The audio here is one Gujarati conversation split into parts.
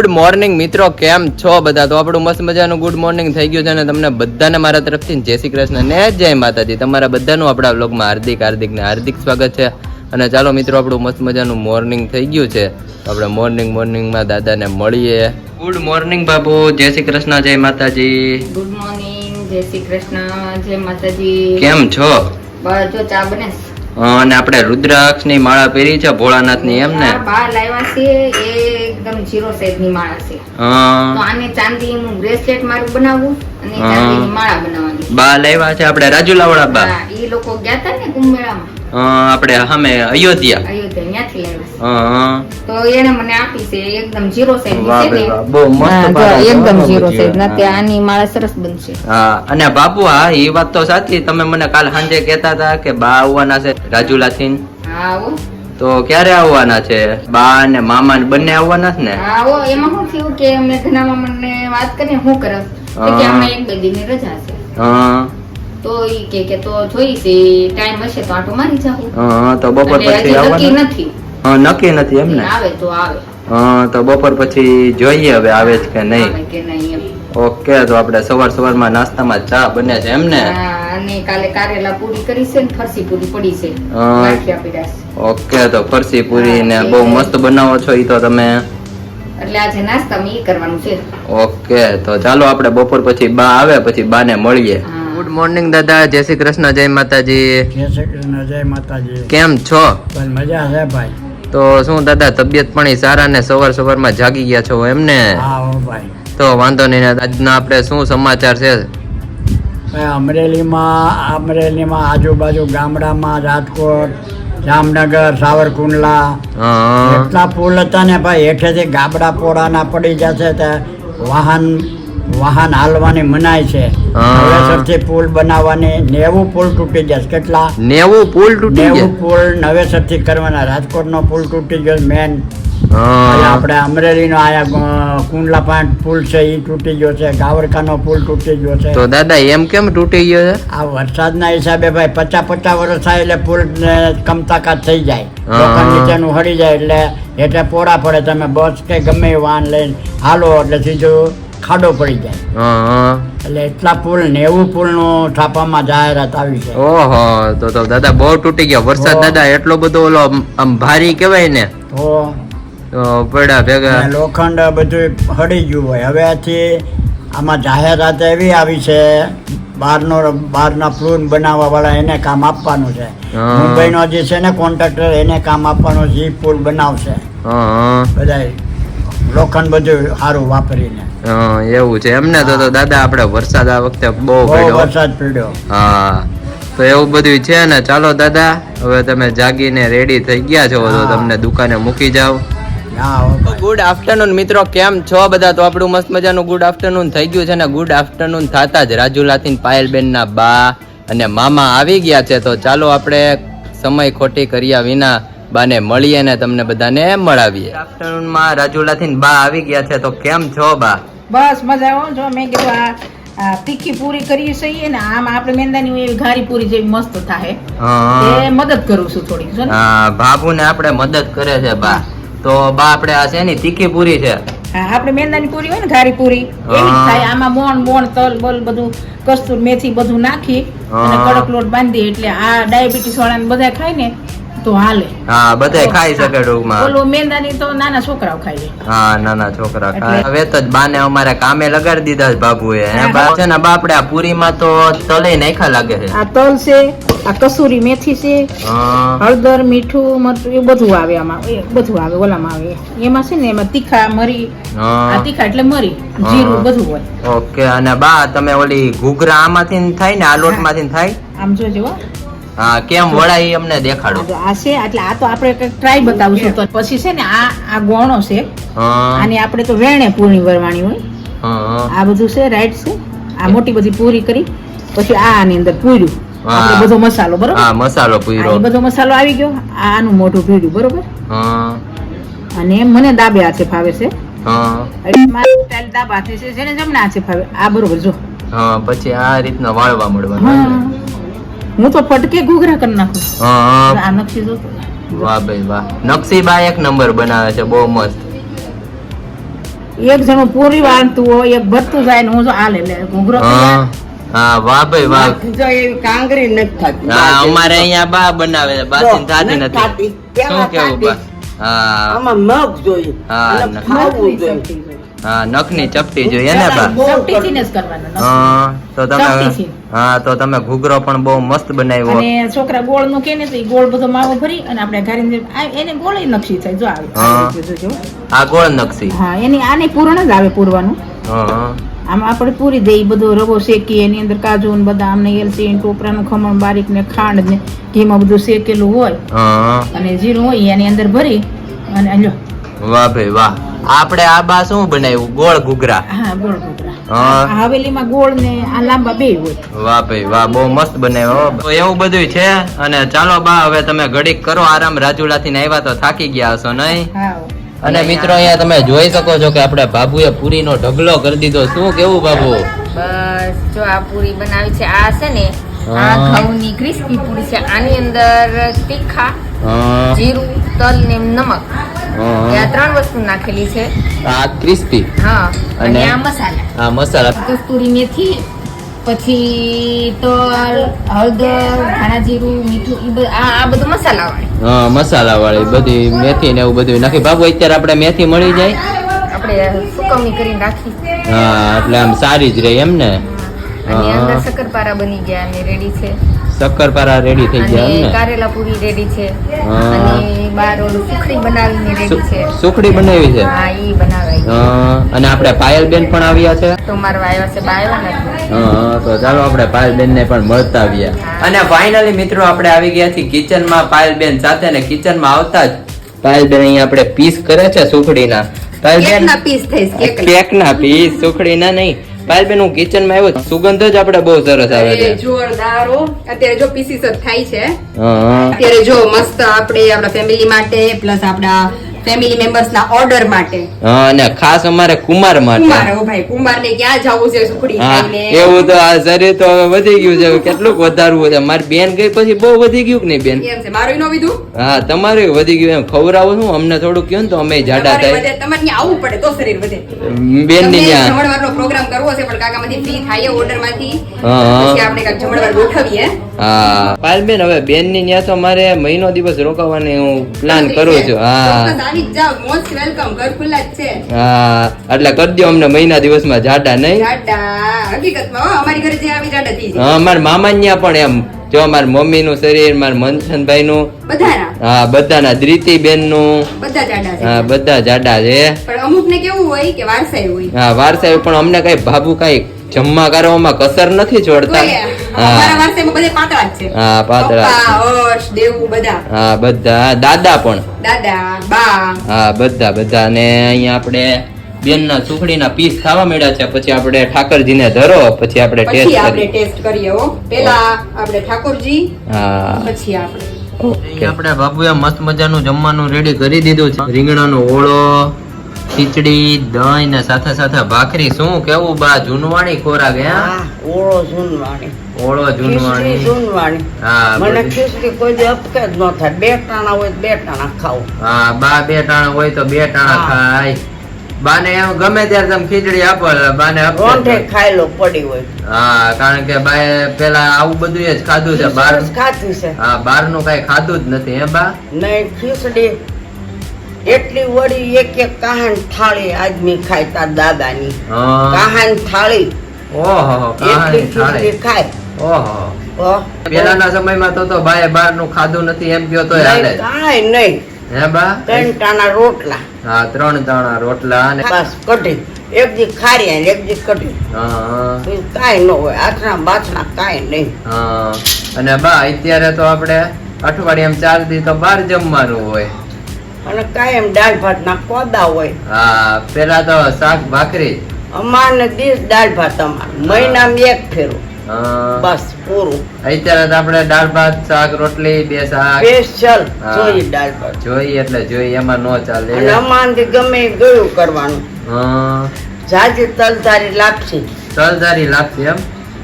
ગુડ મોર્નિંગ મિત્રો કેમ છો બધા? તો આપણું મસ્ત મજાનું ગુડ મોર્નિંગ થઈ ગયું છે અને તમને બધાને મારા તરફથી જય શ્રી કૃષ્ણ ને જય માતાજી. તમારા બધાનું આપણા વ્લોગમાં હાર્દિક હાર્દિક ને હાર્દિક સ્વાગત છે. અને ચાલો મિત્રો આપણું મસ્ત મજાનું મોર્નિંગ થઈ ગયું છે. આપણે મોર્નિંગ મોર્નિંગમાં દાદાને મળીએ. ગુડ મોર્નિંગ બાબુ જય શ્રી કૃષ્ણ જય માતાજી. ગુડ મોર્નિંગ જય શ્રી કૃષ્ણ જય માતાજી. કેમ છો? બસ જો ચા બને. અને આપણે રુદ્રાક્ષની માળા પહેરી છે ભોળાનાથની એમ ને? બહાર લાવ્યા છે એ એકદમ જીરો સાઈઝની માળા છે. તો આને ચાંદીનું બ્રેસલેટ મારું બનાવવું અને ચાંદી માળા બનાવવાની. બા લાવ્યા છે આપણે રાજુલાવાળા બા. એ લોકો ગયા હતા ને કુંભ મેળામાં આપણે સામે અયોધ્યા. અયોધ્યા ત્યાંથી લાવ્યા. તો એને મને આપી છે એકદમ જીરો સાઈઝ છે ને. બહુ મસ્ત હા, જો પાડો છો, એકદમ જીરો જીરો. સાઈઝ ના આની માળા સરસ બનશે. હા અને બાપુ હા એ વાત તો સાચી. તમે મને કાલ સાંજે કહેતા હતા કે બા આવવાના છે રાજુલાથી હા આવો તો ક્યારે આવવાના છે? બા ને મામા ને બંને આવવાના છે ને? આવો એમાં શું થયું કે મેઘના મામાને વાત કરીને હું કરે તો કે હા. એક બે દિનની રજા છે. હા. તો ઈ કે કે તો જોઈ છે ટાઈમ હશે તો આટો મારી જાવ હા, તો બપોર પછી આવવાનું? નથી. નક્કી નથી એમ ને? આવે તો આવે. હા તો બપોર પછી જોઈએ હવે આવે છે કે નહીં. ઓકે તો આપણે સવાર સવારમાં નાસ્તામાં ચા બને છે એમ ને? હા, અને કાલે કારેલા પૂરી કરી છે ને ફરસી પૂરી છે. પીડા છે. ઓકે તો ફરસી પૂરી ને બહુ મસ્ત બનાવો છો ઈ તો તમે. એટલે આજે નાસ્તામાં ઈ કરવાનું છે. ઓકે તો ચાલો આપણે બપોર પછી બા આવે પછી બા ને મળીએ ગુડ મોર્નિંગ દાદા. જય શ્રી કૃષ્ણ જય માતાજી. જય શ્રી કૃષ્ણ જય માતાજી. કેમ છો? મજા છે ભાઈ. તો શું દાદા તબિયત પણ સારા ને સવાર સવારમાં જાગી ગયા છો એમ ને? ભાઈ. તો વાંધો નહીં આજના આપણે શું સમાચાર છે? અમરેલીમાં અમરેલીમાં આજુબાજુ ગામડામાં રાજકોટ જામનગર સાવરકુંડલા એટલા પુલ હતા ને ભાઈ હેઠેથી ગાબડા પોળાના પડી જશે તે વાહન વાહન હાલવાની મનાય છે. નવેસરથી પુલ બનાવવાની નેવું પુલ તૂટી જશે કેટલા? નેવું પુલ તૂટી નેવું ગયા. પુલ નવેસરથી કરવાના. રાજકોટનો પુલ તૂટી ગયો મેન આપણે અમરેલીનો આયા કુંડલા પાંચ પુલ છે એ તૂટી ગયો છે. ગાવરકાનો પુલ તૂટી ગયો છે. તો દાદા એમ કેમ તૂટી ગયો છે? આ વરસાદના હિસાબે ભાઈ પચાસ પચાસ વર્ષ થાય એટલે પુલ કમતાકાત થઈ જાય. લોખંડ નીચેનું હળી જાય એટલે એટલે પોડા પડે. તમે બસ કે ગમે વાહન લઈને હાલો. એટલે સીધું ખાડો પડી જાય. હા એટલે એટલા પુલ નેવું પુલનું છાપામાં જાહેરાત આવી છે. ઓહો તો તો દાદા બહુ તૂટી ગયા. વરસાદ દાદા એટલો બધો ઓલો આમ- ભારી કહેવાય ને. તો તો પડ્યા ભેગા. લોખંડ બધું હળી ગયું હોય. હવે આથી આમાં જાહેરાત એવી આવી છે બહારનો બહારના પ્લૂન બનાવવા વાળા એને કામ આપવાનું છે. મુંબઈનો જે છે ને કોન્ટ્રાક્ટર એને કામ આપવાનું છે એ પુલ બનાવશે. બધા લોખંડ બધું સારું વાપરીને. એવું છે. એમને તો તો દાદા આપણે વરસાદ આ વખતે બહુ બહુ પડ્યો. વરસાદ પડ્યો. હા. તો એવું બધું છે ને. ચાલો દાદા હવે તમે જાગીને રેડી થઈ ગયા છો તો તમને દુકાને મૂકી જાવ હા હો ભાઈ. ગુડ આફ્ટરનૂન મિત્રો કેમ છો બધા? તો આપણું મસ્ત મજાનું ગુડ આફ્ટરનૂન થઈ ગયું છે ને. ગુડ આફ્ટરનૂન થતા જ રાજુલાથી પાયલબેન ના બા અને મામા આવી ગયા છે. તો ચાલો આપણે સમય ખોટી કર્યા વિના બાને મળીએ ને તમને બધાને મળાવીએ. આફ્ટરનૂનમાં રાજુલા રાજુલાથી બા આવી ગયા છે તો કેમ છો બા? બસ મજા આવો જો મેં કીધું આ તીખી પૂરી કરી છે ને આમ આપણે મેંદાની એવી ઘારી પૂરી જેવી મસ્ત થાય એ મદદ કરું છું થોડી હા બાબુને આપણે મદદ કરે છે બા. તો બા આપણે આ છે ને તીખી પૂરી છે? હા આપણે મેંદાની પૂરી હોય ને ઘારી પૂરી એવી થાય. આમાં મોણ મોણ તલ બલ બધું કસ્તુર મેથી બધું નાખી અને કડક લોટ બાંધી એટલે આ ડાયાબિટીસ વાળાને બધા ખાય ને તો હાલે. હા બધા ખાઈ શકે ટૂંકમાં ઓલું મેંદાની તો નાના છોકરાઓ છે. હા નાના છોકરા ખાય. હવે તો બાને અમારે કામે લગાડી દીધા છે બાબુએ. હે બા છે ને બાપડે આ પૂરીમાં તો તલે નાખા લાગે છે. આ તલ છે આ કસૂરી મેથી છે હળદર મીઠું મરચું એ બધું આવે આમાં. બધું આવે ઓલામાં આવે. એમાં છે ને એમાં તીખા મરી. આ તીખા એટલે મરી જીરું બધું હોય. ઓકે અને બા તમે ઓલી ઘૂઘરા આમાંથી થાય ને આ લોટમાંથી માંથી થાય? આમ જોજો હો. કેમ વળાય અમને દેખાડો. આ છે એટલે આ તો આપણે ટ્રાય બતાવશું તો. પછી છે ને આ આ ગોણો છે. આની આપણે તો વેણે પૂરી વરવાની હોય. આ બધું છે રાઈટ છે. આ મોટી બધી પૂરી કરી. પછી આ આની અંદર પૂર્યું. આપણે બધો મસાલો બરોબર? હા મસાલો પૂર્યો. બધો મસાલો આવી ગયો. આનું મોઢું ભેડ્યું બરોબર? હા. અને મને દાબે હાથે ફાવે છે. દાબા હાથે છે જેને જમણા હાથે ફાવે. આ બરોબર જો. હા પછી આ રીતના વાળવા મળવા મળવાનું હું તો ફટકે ઘૂઘરા કરી નાખું. હા આ નકશી જોતો. વાહ ભાઈ વાહ. નકશી બા એક નંબર બનાવે છે બહુ મસ્ત. એક જણો પૂરી વાંધતું હોય એક ભરતું જાય ને હું જો આ લે. ઘૂઘરો હા હા વાહ ભાઈ વાહ. જો એ કાંગરી નથી થતી. હા અમારે અહીંયા બા બનાવે છે બાસી થાતી નથી નથી. શું કેવું બા? હા. આમાં મગ જોઈએ. હા, ખાવું જોઈએ. હા નખની ચપટી જોઈએ ને બા તો તમે હા તો તમે ઘૂઘરો પણ બહુ મસ્ત બનાવ્યો અને છોકરા ગોળનું કે ને તો ગોળ બધો માવો ભરી અને આપણે ઘરે એને ગોળ નકશી થાય જો આવે. આ ગોળ નકશી. હા એની આને પૂરણ જ આવે પૂરવાનું. હા. આમ આપણે પૂરી દઈ બધો રવો શેકી એની અંદર કાજુ ને બદામ ને એલચી ને ટોપરાનું ખમણ બારીક ને ખાંડ ને ઘીમાં બધું શેકેલું હોય અને જીરું હોય એની અંદર ભરી અને લ્યો. વાહ ભાઈ વાહ. આપણે આ બા શું બનાવ્યું? ગોળ ઘૂઘરા. હા ગોળ ઘૂઘરા. હવેલીમાં ગોળ ને આ લાંબા બે હોય. વાહ ભાઈ વાહ બહુ મસ્ત બનાવ્યો તો એવું બધું છે. અને ચાલો બા હવે તમે ઘડીક કરો આરામ. રાજુલાથી ને આવ્યા તો થાકી ગયા હશો નહીં? અને મિત્રો અહીંયા તમે જોઈ શકો છો કે આપણે બાબુએ પૂરીનો ઢગલો કરી દીધો. શું કેવું બાબુ? બસ જો આ પૂરી બનાવી છે. આ છે ને આ ઘઉંની ક્રિસ્પી પૂરી છે. આની અંદર તીખા જીરું તલ ને નમક. આ. ત્રણ વસ્તુ નાખેલી છે. આ ક્રિસ્પી. હા અને? આ મસાલા. આ મસાલા. કસ્તુરી મેથી પછી તો હળદર ધાણા જીરું મીઠું આ આ બધું મસાલા વાળી હા મસાલા વાળી બધી મેથી ને એવું બધું નાખી. બાબુ અત્યારે આપણે મેથી મળી જાય. આપણે સુકવણી કરી નાખી હા એટલે આમ સારી જ રહે એમ ને? અને અંદર શક્કરપારા બની ગયા અને રેડી છે. શક્કરપારા રેડી થઈ ગયા અને કારેલા પૂરી રેડી છે. અને બાર ઓલું સુખડી બનાવીને રેડી છે. સુખડી બનાવી છે? હા ઈ બનાવાઈ અને આપણે પાયલ બેન પણ આવ્યા છે? તો મારવા આવ્યા છે નથી તો ચાલો આપણે પાયલબેન ને પણ મળતા આવ્યા અને ફાઇનલી મિત્રો આપણે આવી ગયા છીએ કિચનમાં પાયલબેન સાથે ને કિચનમાં આવતા જ પાયલબેન અહીંયા આપણે પીસ કરે છે સુખડીના. પાયલબેન કેકના પીસ થઈ. કેકના. પીસ સુખડીના નહીં. પાયલબેન હું કિચનમાં આવ્યો સુગંધ જ આપણે બહુ સરસ આવે છે. જોરદાર અત્યારે જો પીસીસ જ થાય છે. અત્યારે જો મસ્ત આપણે આપણા ફેમિલી માટે પ્લસ આપણા ફેમિલી મેમ્બર્સના ઓર્ડર માટે. હા, અને ખાસ અમારે કુમાર માટે. કુમાર ઓ ભાઈ કુમાર ને ક્યાં જવું છે સુખડી ખાઈને? એવું તો આ શરીર તો વધી ગયું છે કેટલું વધારવું છે. મારી બેન ગઈ પછી બહુ વધી ગયું કે નહીં બેન? એમ છે. મારું નો વિધું? હા તમારું વધી ગયું. એમ ખવડાવું છું અમને થોડું કહ્યું ને તો અમે જાડા થાય. તમારે ત્યાં આવવું પડે તો શરીર વધે. બેનની ત્યાં. જમણવારનો પ્રોગ્રામ કરવો છે પણ કાકામાંથી ફ્રી થાય ઓર્ડરમાંથી. પછી આપણે કાક જમણવાર ગોઠવીએ. હા. પાયલબેન હવે બેનની ત્યાં તો મારે મહિનો દિવસ રોકાવાની હું પ્લાન કરું છું. હા. ચોક્કસ આવી જ જાઓ. મોસ્ટ વેલકમ ઘર ખુલ્લા જ છે. હા. એટલે કરી દો અમને મહિના દિવસમાં જાડા નહીં. જાડા. હકીકતમાં અમારી ઘરે જે આવી જાડા થઈ હા મારા મામા ન્યા પણ એમ. જો મારા મમ્મી નું શરીર મારા મનસનભાઈ નું બધાના? હા બધાના. દ્રિતિ બેનનું બધા જાડા હા બધા જાડા છે. પણ અમુક ને કેવું હોય કે વારસાઈ હોય. હા વારસાઈ પણ અમને કઈ ભાભુ કઈ જમવા કરવામાં કસર નથી છોડતા હા. પાતળા હા બધા. દાદા પણ. હા બધા બધા. ને અહીંયા આપણે બેનના સુખડીના પીસ ખાવા મળ્યા છે. પછી આપણે ઠાકરજી ને ધરો પછી આપણે ટેસ્ટ આપણે કરીએ. પેલા આપણે ઠાકોરજી હા. પછી આપણે. આપણે બાબુએ મસ્ત મજાનું જમવાનું રેડી કરી દીધું છે. રીંગણાનો ઓળો ખીચડી દહીં ને સાથે સાથે ભાખરી. શું કેવું બા? જૂનવાણી ખોરાક હે? ઓળો જૂનવાણી. ઓળો જૂનવાણી. જૂનવાણી. હા મને ખીચડી કોઈ દી અપકે જ ન થાય. બે ટાણા હોય બે ટાણા ખાવ હા બા બે ટાણા હોય તો બે ટાણા ખાય. બાને એમ ગમે ત્યારે તમે ખીચડી આપો બાને જ રોંઢે પડી હોય. હા કારણ કે બાએ પેલા આવું બધું જ ખાધું છે. બાર ખાધું છે. હા બારનું કઈ ખાધું જ નથી હે બા? નહીં ખીચડી એટલી વળી એક એક કહાન થાળી આદમી ખાય તાર દાદાની. કહાન થાળી. ઓહો એટલી થાળી. ખાય. ઓહો. પેલાના સમયમાં તો તો બાએ બારનું ખાધું નથી એમ કયો તો હાલે. નહીં, નહીં. હે બા? ત્રણ ટાણા રોટલા. હા ત્રણ દાણા રોટલા અને બસ કઢી. એક દી ખારી અને એક દી કઢી. હા, હા, ન હોય આથણા બાથણા કાઈ નહીં. હા. અને બા અત્યારે તો આપણે અઠવાડિયામાં ચાર દી તો બાર જમવાનું હોય. અને કાયમ દાળ ભાતના કોદા હોય. હા પેલા તો શાક ભાખરી. અમારને દિવસ દાળ ભાત અમાર. મહિનામાં એક ફેરો. બસ પૂરું. અત્યારે તો આપણે દાળ ભાત શાક રોટલી બે શાક. સ્પેશિયલ હા. જોઈએ દાળ ભાત. જોઈએ એટલે જોઈએ એમાં નો ચાલે. અને અમારથી ગમે એ ગળ્યું કરવાનું. હા. જાજી તલધારી લાપસી તલધારી લાપસી એમ?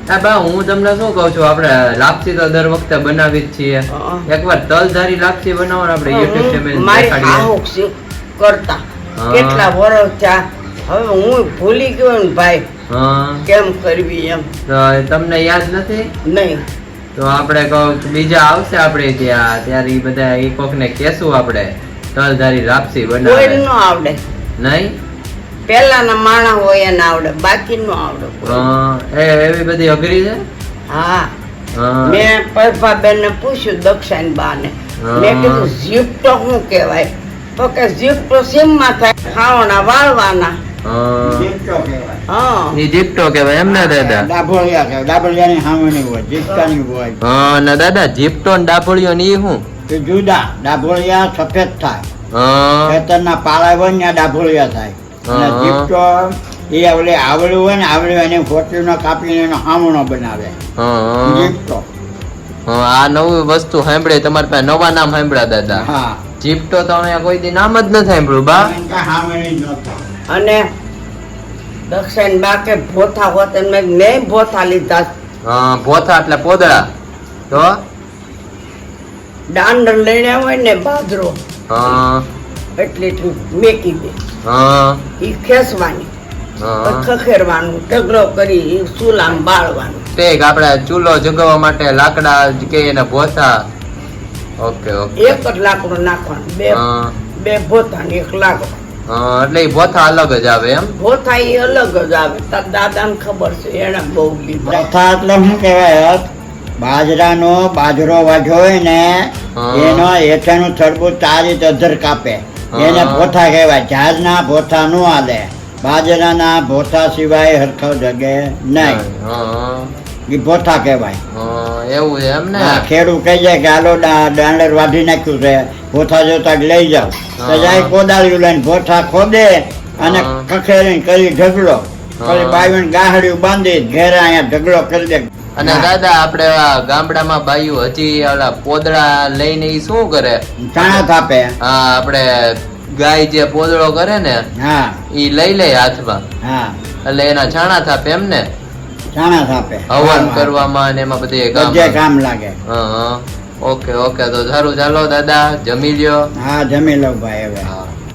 હા બા હું તમને શું કહું છું આપણે લાપસી તો દર વખતે બનાવી જ છીએ. એકવાર તલધારી લાપસી બનાવો આપણે યુટ્યુબ ચેનલ મારી આહોક આહુક કરતા. કેટલા વર્ષ થયા? હવે હું ભૂલી ગયો ને ભાઈ. હા. કેમ કરવી એમ? તમને યાદ નથી? નહીં. તો આપણે કહું બીજા આવશે આપણે ત્યાં ત્યારે એ બધા એ કોકને કહેશું આપણે તલધારી કોઈ બનાવે. ન આવડે. નહીં? પેલાના માણા હોય એને આવડે બાકી નો આવડે એ એવી બધી અઘરી છે? હા. મેં પરભાબેન ને પૂછ્યું દક્ષાઈન બાને. મેં કીધું જીપ શું કહેવાય? તો કે જીપ તો સીમમાં થાય? ખાવાના વાળવાના. હા. જીપટો કહેવાય. હા. ઈ જીપટો કહેવાય એમ ને દાદા? ડાભોળિયા કહેવાય. ડાભોળિયાની સામેની હોય જીપટાની હોય. ને દાદા જીપટો ને ડાપોળિયો ને ઈ શું? જુદા. ડાભોળિયા સફેદ થાય. ખેતર ના પાળા હોય ને ત્યાં ડાભોળિયા થાય. અને હા. જીપટો એ ઓલે આવડું હોય ને આવડું એને ફોટલીનો કાપીને એનો હામણો બનાવે. હા જીપટો આ નવી વસ્તુ સાંભળે તમારે પાસે નવા નામ સાંભળ્યા દાદા. હા. જીપટો તો અહીંયા કોઈ દી નામ જ ન સાંભળ્યું બા. અને દક્ષિણ બા કે ભોથા હોત એમને મેં ભોથા લીધા. હા, ભોથા એટલે પોદળા. તો? દાંડ લઈને હોય ને બાજરો. હા. એટલે મેકી દે. હા. ઈ ખેંચવાની. ખખેરવાનું ઢગલો કરી ચૂલા ચૂલામાં બાળવાનું. તે આપણે ચૂલો જગવા માટે લાકડા કે એને ભોથા. Okay okay. એક જ લાકડું નાખવાનું. બે બે ભોથા ને એક લાકડો. એટલે એ ભોથા અલગ જ આવે એમ? ભોથા એ અલગ જ આવે. તાર દાદાને ખબર છે એને બહુ લીધા પ્રથા એટલે શું કહેવાય બાજરાનો બાજરો વાઢ્યો હોય ને એનો હેઠળનું તરબૂચ આ રીતે અધર કાપે. એને ભોથા કહેવાય. ઝાડના ભોથા નો હાલે બાજરાના ભોથા સિવાય હરખો જગે નહીં. એ ભોથા કહેવાય. એવું છે એમ ને? ખેડૂત કહી જાય કે હાલો દાંડર વાઢી નાખ્યું છે. ભોથા જોતા લઈ જાઓ. તો. જાય કોદાળ્યું લઈને ભોથા ખોદે અને. ખખેરીને કરી ઢગલો. પછી. બાવીને ગાહડિયું બાંધી ઘેરા અહીંયા ઢગલો કરી દે. અને દાદા આપણે ગામડામાં બાયું હજી ઓલા પોદળા લઈને ઈ શું કરે? ચણા કાપે. હા આપણે ગાય જે પોદળો કરે ને હા. ઈ લઈ લે હાથમાં. હા. એટલે એના છાણા થાપે એમ ને છાણા થાપે. હવન કરવામાં ને એમાં બધી કામ કામ લાગે. હા હા. Okay okay. તો સારું ચાલો દાદા. જમી લ્યો. હા જમી લો ભાઈ હવે. હા.